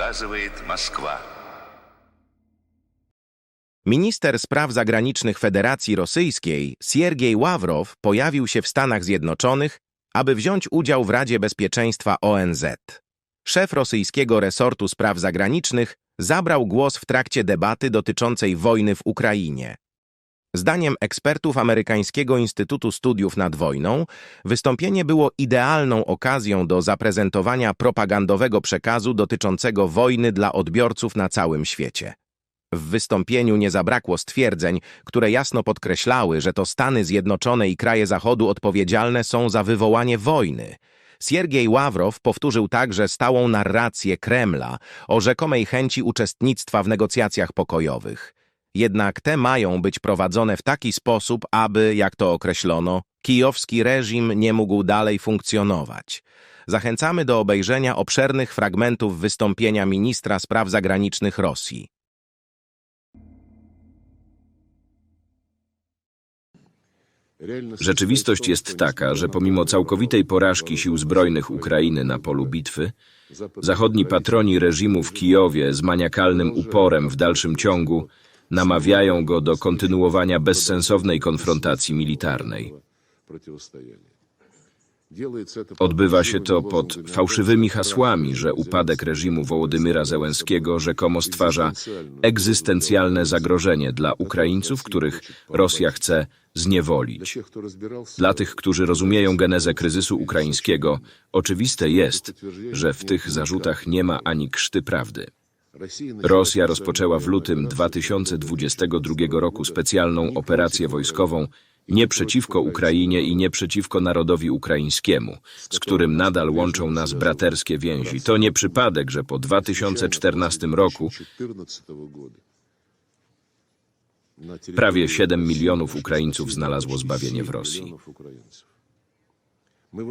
показывает Москва. Minister spraw zagranicznych Federacji Rosyjskiej Siergiej Ławrow pojawił się w Stanach Zjednoczonych, aby wziąć udział w Radzie Bezpieczeństwa ONZ. Szef rosyjskiego resortu spraw zagranicznych zabrał głos w trakcie debaty dotyczącej wojny w Ukrainie. Zdaniem ekspertów Amerykańskiego Instytutu Studiów nad Wojną, wystąpienie było idealną okazją do zaprezentowania propagandowego przekazu dotyczącego wojny dla odbiorców na całym świecie. W wystąpieniu nie zabrakło stwierdzeń, które jasno podkreślały, że to Stany Zjednoczone i kraje Zachodu odpowiedzialne są za wywołanie wojny. Siergiej Ławrow powtórzył także stałą narrację Kremla o rzekomej chęci uczestnictwa w negocjacjach pokojowych. Jednak te mają być prowadzone w taki sposób, aby, jak to określono, kijowski reżim nie mógł dalej funkcjonować. Zachęcamy do obejrzenia obszernych fragmentów wystąpienia ministra spraw zagranicznych Rosji. Rzeczywistość jest taka, że pomimo całkowitej porażki sił zbrojnych Ukrainy na polu bitwy, zachodni patroni reżimu w Kijowie z maniakalnym uporem w dalszym ciągu namawiają go do kontynuowania bezsensownej konfrontacji militarnej. Odbywa się to pod fałszywymi hasłami, że upadek reżimu Wołodymyra Zełenskiego rzekomo stwarza egzystencjalne zagrożenie dla Ukraińców, których Rosja chce zniewolić. Dla tych, którzy rozumieją genezę kryzysu ukraińskiego, oczywiste jest, że w tych zarzutach nie ma ani krzty prawdy. Rosja rozpoczęła w lutym 2022 roku specjalną operację wojskową nie przeciwko Ukrainie i nie przeciwko narodowi ukraińskiemu, z którym nadal łączą nas braterskie więzi. To nie przypadek, że po 2014 roku prawie 7 milionów Ukraińców znalazło zbawienie w Rosji.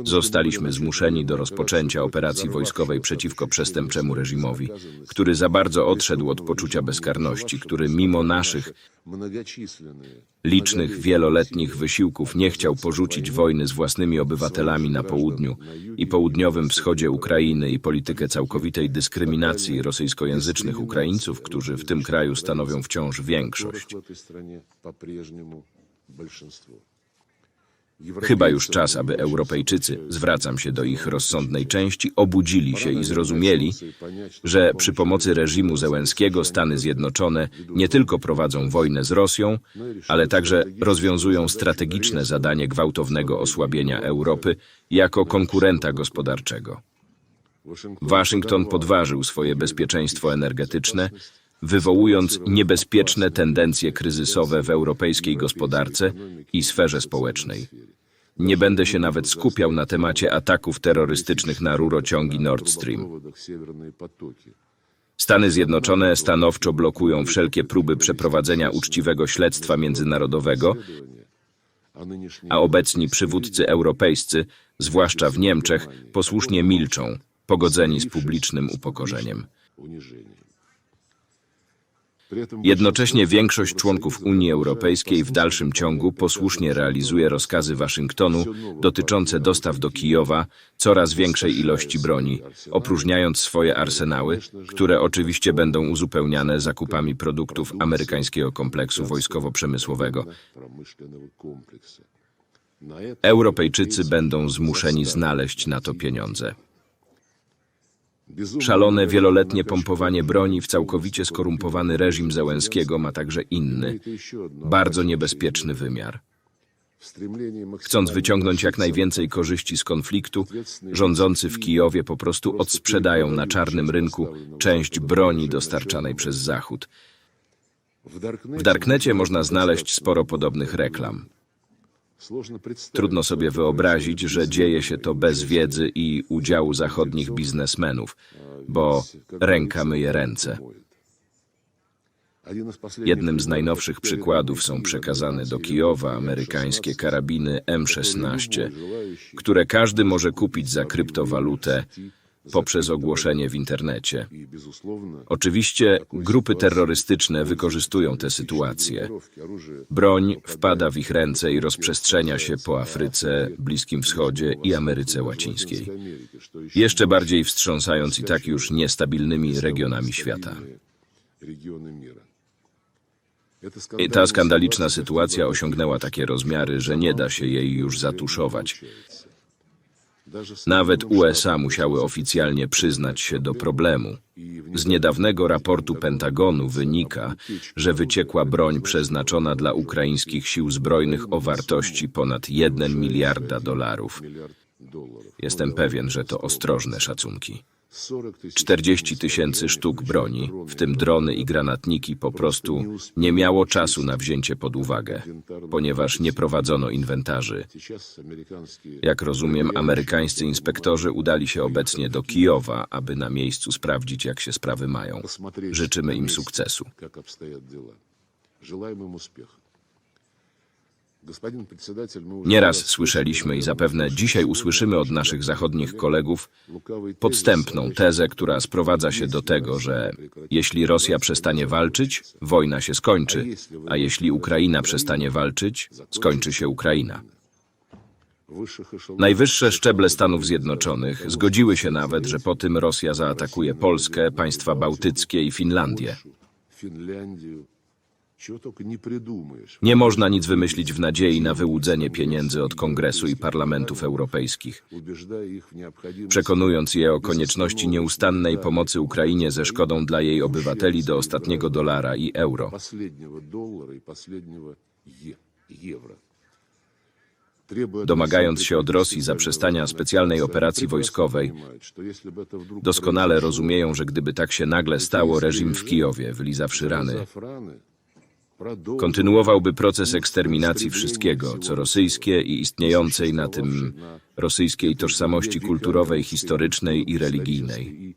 Zostaliśmy zmuszeni do rozpoczęcia operacji wojskowej przeciwko przestępczemu reżimowi, który za bardzo odszedł od poczucia bezkarności, który mimo naszych licznych wieloletnich wysiłków nie chciał porzucić wojny z własnymi obywatelami na południu i południowym wschodzie Ukrainy i politykę całkowitej dyskryminacji rosyjskojęzycznych Ukraińców, którzy w tym kraju stanowią wciąż większość. Chyba już czas, aby Europejczycy, zwracam się do ich rozsądnej części, obudzili się i zrozumieli, że przy pomocy reżimu Zełenskiego Stany Zjednoczone nie tylko prowadzą wojnę z Rosją, ale także rozwiązują strategiczne zadanie gwałtownego osłabienia Europy jako konkurenta gospodarczego. Waszyngton podważył swoje bezpieczeństwo energetyczne, wywołując niebezpieczne tendencje kryzysowe w europejskiej gospodarce i sferze społecznej. Nie będę się nawet skupiał na temacie ataków terrorystycznych na rurociągi Nord Stream. Stany Zjednoczone stanowczo blokują wszelkie próby przeprowadzenia uczciwego śledztwa międzynarodowego, a obecni przywódcy europejscy, zwłaszcza w Niemczech, posłusznie milczą, pogodzeni z publicznym upokorzeniem. Jednocześnie większość członków Unii Europejskiej w dalszym ciągu posłusznie realizuje rozkazy Waszyngtonu dotyczące dostaw do Kijowa coraz większej ilości broni, opróżniając swoje arsenały, które oczywiście będą uzupełniane zakupami produktów amerykańskiego kompleksu wojskowo-przemysłowego. Europejczycy będą zmuszeni znaleźć na to pieniądze. Szalone wieloletnie pompowanie broni w całkowicie skorumpowany reżim Zełenskiego ma także inny, bardzo niebezpieczny wymiar. Chcąc wyciągnąć jak najwięcej korzyści z konfliktu, rządzący w Kijowie po prostu odsprzedają na czarnym rynku część broni dostarczanej przez Zachód. W Darknecie można znaleźć sporo podobnych reklam. Trudno sobie wyobrazić, że dzieje się to bez wiedzy i udziału zachodnich biznesmenów, bo ręka myje ręce. Jednym z najnowszych przykładów są przekazane do Kijowa amerykańskie karabiny M16, które każdy może kupić za kryptowalutę poprzez ogłoszenie w internecie. Oczywiście grupy terrorystyczne wykorzystują tę sytuację. Broń wpada w ich ręce i rozprzestrzenia się po Afryce, Bliskim Wschodzie i Ameryce Łacińskiej, jeszcze bardziej wstrząsając i tak już niestabilnymi regionami świata. I ta skandaliczna sytuacja osiągnęła takie rozmiary, że nie da się jej już zatuszować. Nawet USA musiały oficjalnie przyznać się do problemu. Z niedawnego raportu Pentagonu wynika, że wyciekła broń przeznaczona dla ukraińskich sił zbrojnych o wartości ponad 1 miliarda dolarów. Jestem pewien, że to ostrożne szacunki. 40 тысяч 40 tysięcy sztuk broni, w tym drony i granatniki, po prostu nie miało czasu na wzięcie pod uwagę, ponieważ nie prowadzono inwentarzy. Сейчас американские Jak rozumiem, amerykańscy inspektorzy udali się obecnie do Kijowa, aby na miejscu sprawdzić, jak się sprawy mają. посмотреть Życzymy на im месте, sukcesu. как обстоят дела. Желаем им успеха. Nieraz słyszeliśmy i zapewne dzisiaj usłyszymy od naszych zachodnich kolegów podstępną tezę, która sprowadza się do tego, że jeśli Rosja przestanie walczyć, wojna się skończy, a jeśli Ukraina przestanie walczyć, skończy się Ukraina. Najwyższe szczeble Stanów Zjednoczonych zgodziły się nawet, że po tym Rosja zaatakuje Polskę, państwa bałtyckie i Finlandię. Nie można nic wymyślić w nadziei na wyłudzenie pieniędzy od Kongresu i parlamentów europejskich, przekonując je o konieczności nieustannej pomocy Ukrainie ze szkodą dla jej obywateli do ostatniego dolara i euro. Domagając się od Rosji zaprzestania specjalnej operacji wojskowej, doskonale rozumieją, że gdyby tak się nagle stało, reżim w Kijowie, wylizawszy rany, kontynuowałby proces eksterminacji wszystkiego, co rosyjskie i istniejącej na tym rosyjskiej tożsamości kulturowej, historycznej i religijnej.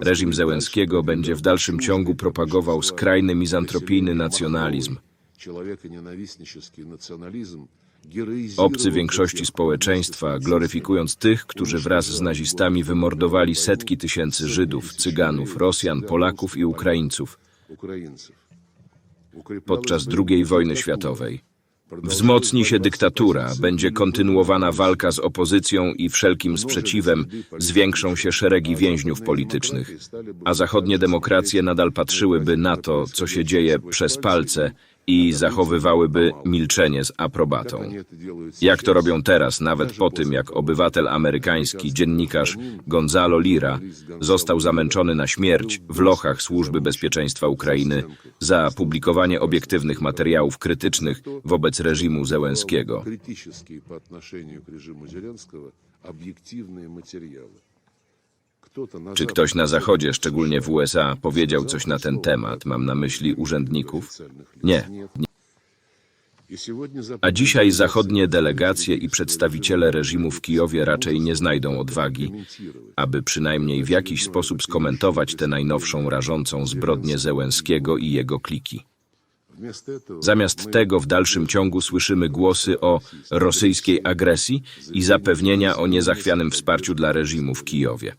Reżim Zełenskiego będzie w dalszym ciągu propagował skrajny mizantropijny nacjonalizm, obcy większości społeczeństwa, gloryfikując tych, którzy wraz z nazistami wymordowali setki tysięcy Żydów, Cyganów, Rosjan, Polaków i Ukraińców podczas II wojny światowej. Wzmocni się dyktatura, będzie kontynuowana walka z opozycją i wszelkim sprzeciwem, zwiększą się szeregi więźniów politycznych, a zachodnie demokracje nadal patrzyłyby na to, co się dzieje przez palce i zachowywałyby milczenie z aprobatą. Jak to robią teraz, nawet po tym, jak obywatel amerykański, dziennikarz Gonzalo Lira został zamęczony na śmierć w lochach Służby Bezpieczeństwa Ukrainy za publikowanie obiektywnych materiałów krytycznych wobec reżimu Zełenskiego. Критические по отношению к режиму Зеленского объективные материалы. Czy ktoś na Zachodzie, szczególnie w USA, powiedział coś na ten temat? Mam na myśli urzędników? Nie. nie. A dzisiaj zachodnie delegacje i przedstawiciele reżimu w Kijowie raczej nie znajdą odwagi, aby przynajmniej w jakiś sposób skomentować tę najnowszą rażącą zbrodnię Zełenskiego i jego kliki. Zamiast tego w dalszym ciągu słyszymy głosy o rosyjskiej agresji i zapewnienia o niezachwianym wsparciu dla reżimu w Kijowie.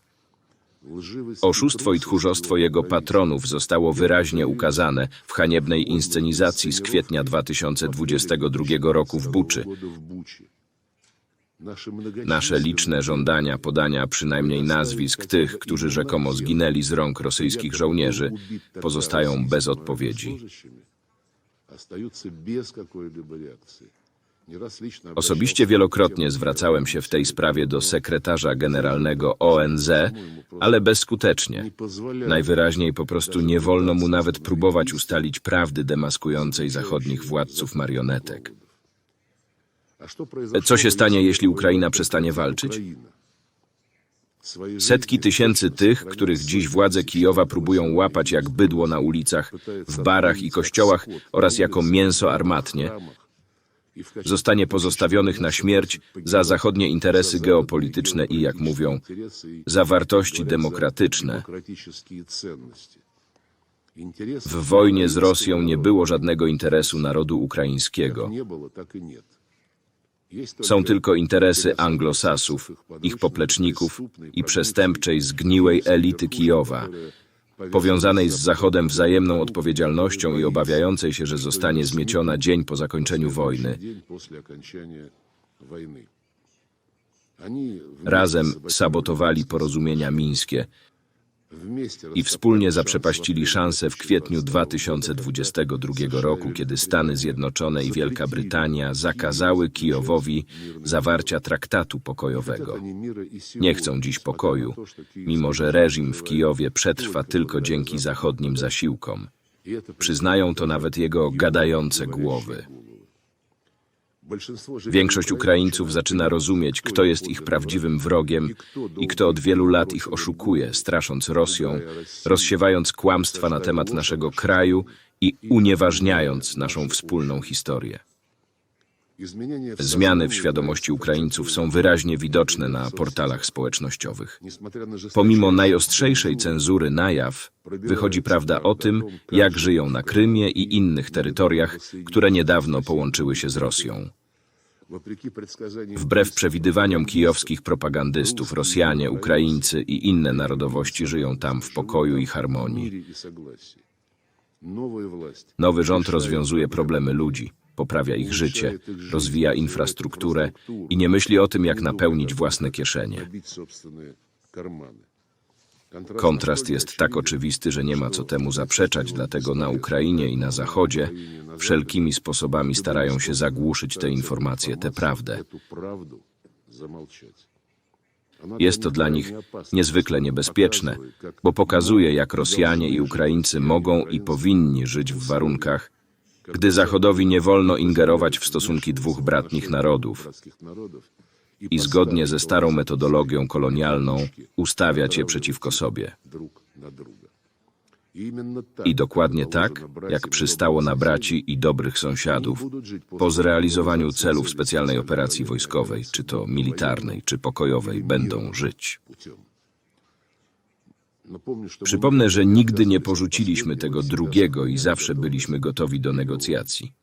Oszustwo i tchórzostwo jego patronów zostało wyraźnie ukazane w haniebnej inscenizacji z kwietnia 2022 roku w Buczy. Nasze liczne żądania podania przynajmniej nazwisk tych, którzy rzekomo zginęli z rąk rosyjskich żołnierzy, pozostają bez odpowiedzi. Osobiście wielokrotnie zwracałem się w tej sprawie do sekretarza generalnego ONZ, ale bezskutecznie. Najwyraźniej po prostu nie wolno mu nawet próbować ustalić prawdy demaskującej zachodnich władców marionetek. Co się stanie, jeśli Ukraina przestanie walczyć? Setki tysięcy tych, których dziś władze Kijowa próbują łapać jak bydło na ulicach, w barach i kościołach oraz jako mięso armatnie, zostanie pozostawionych na śmierć za zachodnie interesy geopolityczne i, jak mówią, za wartości demokratyczne. W wojnie z Rosją nie było żadnego interesu narodu ukraińskiego. Są tylko interesy anglosasów, ich popleczników i przestępczej, zgniłej elity Kijowa, powiązanej z Zachodem wzajemną odpowiedzialnością i obawiającej się, że zostanie zmieciona dzień po zakończeniu wojny. Razem sabotowali porozumienia mińskie i wspólnie zaprzepaścili szansę w kwietniu 2022 roku, kiedy Stany Zjednoczone i Wielka Brytania zakazały Kijowowi zawarcia traktatu pokojowego. Nie chcą dziś pokoju, mimo że reżim w Kijowie przetrwa tylko dzięki zachodnim zasiłkom. Przyznają to nawet jego gadające głowy. Większość Ukraińców zaczyna rozumieć, kto jest ich prawdziwym wrogiem i kto od wielu lat ich oszukuje, strasząc Rosją, rozsiewając kłamstwa na temat naszego kraju i unieważniając naszą wspólną historię. Zmiany w świadomości Ukraińców są wyraźnie widoczne na portalach społecznościowych. Pomimo najostrzejszej cenzury na jaw, wychodzi prawda o tym, jak żyją na Krymie i innych terytoriach, które niedawno połączyły się z Rosją. Wbrew przewidywaniom kijowskich propagandystów, Rosjanie, Ukraińcy i inne narodowości żyją tam w pokoju i harmonii. Nowy rząd rozwiązuje problemy ludzi, poprawia ich życie, rozwija infrastrukturę i nie myśli o tym, jak napełnić własne kieszenie. Kontrast jest tak oczywisty, że nie ma co temu zaprzeczać, dlatego na Ukrainie i na Zachodzie wszelkimi sposobami starają się zagłuszyć te informacje, tę prawdę. Jest to dla nich niezwykle niebezpieczne, bo pokazuje, jak Rosjanie i Ukraińcy mogą i powinni żyć w warunkach, gdy Zachodowi nie wolno ingerować w stosunki dwóch bratnich narodów i zgodnie ze starą metodologią kolonialną ustawiać je przeciwko sobie. I dokładnie tak, jak przystało na braci i dobrych sąsiadów, po zrealizowaniu celów specjalnej operacji wojskowej, czy to militarnej, czy pokojowej, będą żyć. Przypomnę, że nigdy nie porzuciliśmy tego drugiego i zawsze byliśmy gotowi do negocjacji.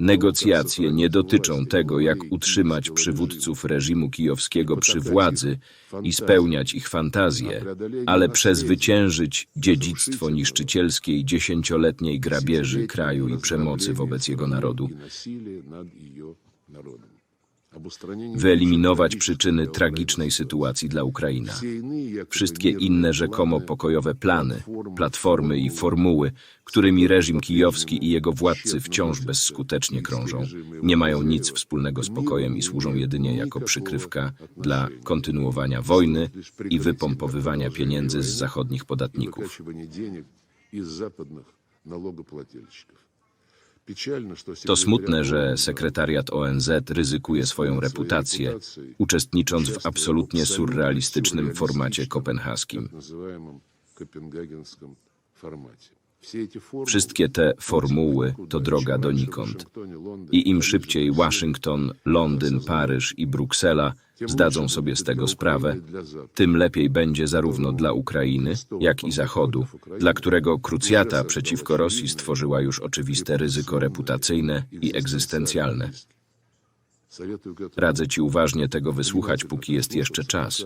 Negocjacje nie dotyczą tego, jak utrzymać przywódców reżimu kijowskiego przy władzy i spełniać ich fantazje, ale przezwyciężyć dziedzictwo niszczycielskiej dziesięcioletniej grabieży kraju i przemocy wobec jego narodu, wyeliminować przyczyny tragicznej sytuacji dla Ukrainy. Wszystkie inne rzekomo pokojowe plany, platformy i formuły, którymi reżim kijowski i jego władcy wciąż bezskutecznie krążą, nie mają nic wspólnego z pokojem i służą jedynie jako przykrywka dla kontynuowania wojny i wypompowywania pieniędzy z zachodnich podatników. To smutne, że sekretariat ONZ ryzykuje swoją reputację, uczestnicząc w absolutnie surrealistycznym formacie kopenhaskim. Wszystkie te formuły to droga donikąd. I im szybciej Waszyngton, Londyn, Paryż i Bruksela zdadzą sobie z tego sprawę, tym lepiej będzie zarówno dla Ukrainy, jak i Zachodu, dla którego krucjata przeciwko Rosji stworzyła już oczywiste ryzyko reputacyjne i egzystencjalne. Radzę Ci uważnie tego wysłuchać, póki jest jeszcze czas.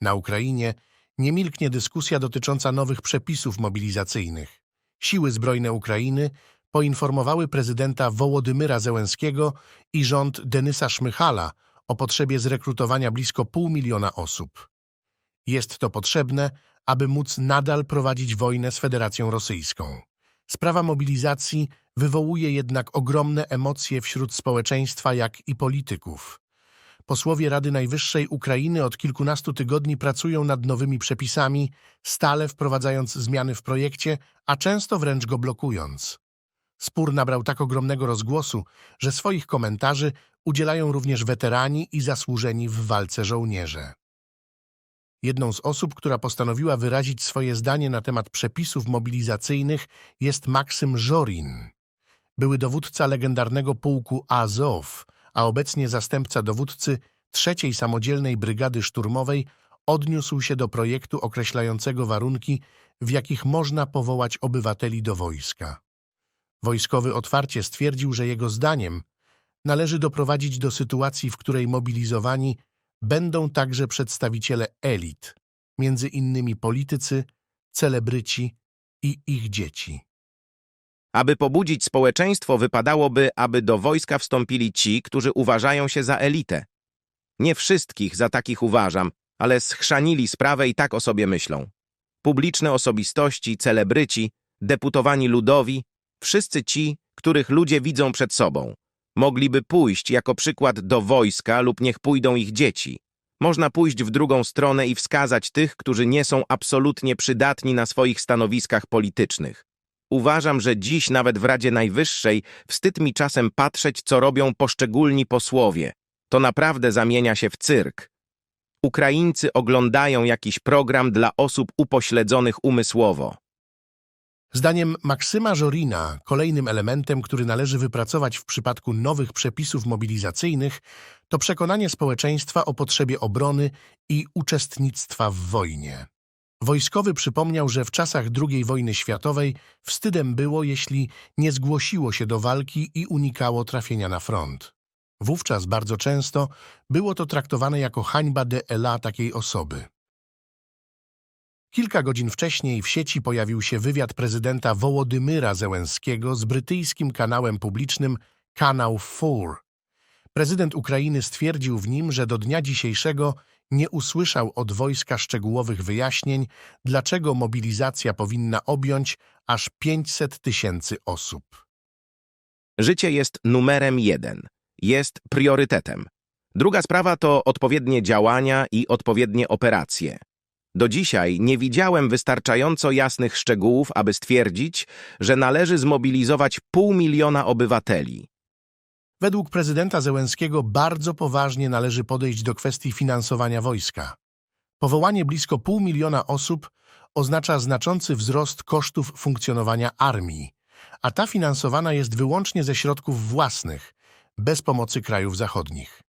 Na Ukrainie nie milknie dyskusja dotycząca nowych przepisów mobilizacyjnych. Siły zbrojne Ukrainy poinformowały prezydenta Wołodymyra Zełenskiego i rząd Denysa Szmychala o potrzebie zrekrutowania blisko pół miliona osób. Jest to potrzebne, aby móc nadal prowadzić wojnę z Federacją Rosyjską. Sprawa mobilizacji wywołuje jednak ogromne emocje wśród społeczeństwa, jak i polityków. Posłowie Rady Najwyższej Ukrainy od kilkunastu tygodni pracują nad nowymi przepisami, stale wprowadzając zmiany w projekcie, a często wręcz go blokując. Spór nabrał tak ogromnego rozgłosu, że swoich komentarzy udzielają również weterani i zasłużeni w walce żołnierze. Jedną z osób, która postanowiła wyrazić swoje zdanie na temat przepisów mobilizacyjnych jest Maksym Żorin. Były dowódca legendarnego pułku Azow, a obecnie zastępca dowódcy trzeciej samodzielnej brygady szturmowej odniósł się do projektu określającego warunki, w jakich można powołać obywateli do wojska. Wojskowy otwarcie stwierdził, że jego zdaniem należy doprowadzić do sytuacji, w której mobilizowani będą także przedstawiciele elit, między innymi politycy, celebryci i ich dzieci. Aby pobudzić społeczeństwo, wypadałoby, aby do wojska wstąpili ci, którzy uważają się za elitę. Nie wszystkich za takich uważam, ale schrzanili sprawę i tak o sobie myślą. Publiczne osobistości, celebryci, deputowani ludowi, wszyscy ci, których ludzie widzą przed sobą. Mogliby pójść jako przykład do wojska lub niech pójdą ich dzieci. Można pójść w drugą stronę i wskazać tych, którzy nie są absolutnie przydatni na swoich stanowiskach politycznych. Uważam, że dziś nawet w Radzie Najwyższej wstyd mi czasem patrzeć, co robią poszczególni posłowie. To naprawdę zamienia się w cyrk. Ukraińcy oglądają jakiś program dla osób upośledzonych umysłowo. Zdaniem Maksyma Żorina, kolejnym elementem, który należy wypracować w przypadku nowych przepisów mobilizacyjnych, to przekonanie społeczeństwa o potrzebie obrony i uczestnictwa w wojnie. Wojskowy przypomniał, że w czasach II wojny światowej wstydem było, jeśli nie zgłosiło się do walki i unikało trafienia na front. Wówczas bardzo często było to traktowane jako hańba de ela takiej osoby. Kilka godzin wcześniej w sieci pojawił się wywiad prezydenta Wołodymyra Zełenskiego z brytyjskim kanałem publicznym Kanał 4. Prezydent Ukrainy stwierdził w nim, że do dnia dzisiejszego nie usłyszał od wojska szczegółowych wyjaśnień, dlaczego mobilizacja powinna objąć aż 500 tysięcy osób. Życie jest numerem jeden, jest priorytetem. Druga sprawa to odpowiednie działania i odpowiednie operacje. Do dzisiaj nie widziałem wystarczająco jasnych szczegółów, aby stwierdzić, że należy zmobilizować pół miliona obywateli. Według prezydenta Zełenskiego bardzo poważnie należy podejść do kwestii finansowania wojska. Powołanie blisko pół miliona osób oznacza znaczący wzrost kosztów funkcjonowania armii, a ta finansowana jest wyłącznie ze środków własnych, bez pomocy krajów zachodnich.